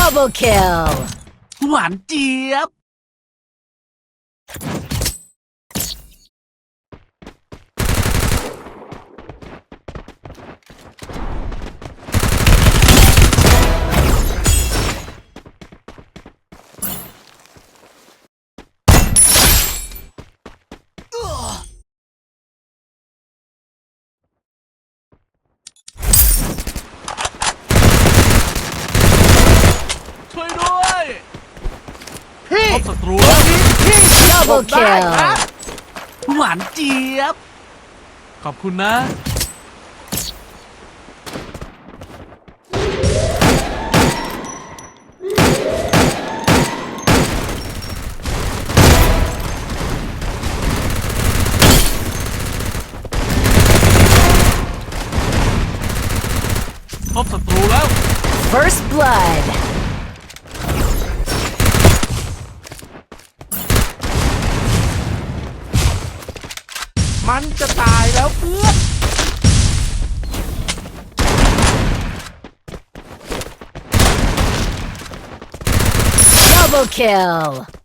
Double kill. หวานเจี๊ยบ พี่พบศัตรูพี่ Double ได้ครับ kill. หวานเจี๊ยบ ขอบคุณนะ พบศัตรูแล้ว First blood. มันจะตายแล้วเพื่อน Double kill.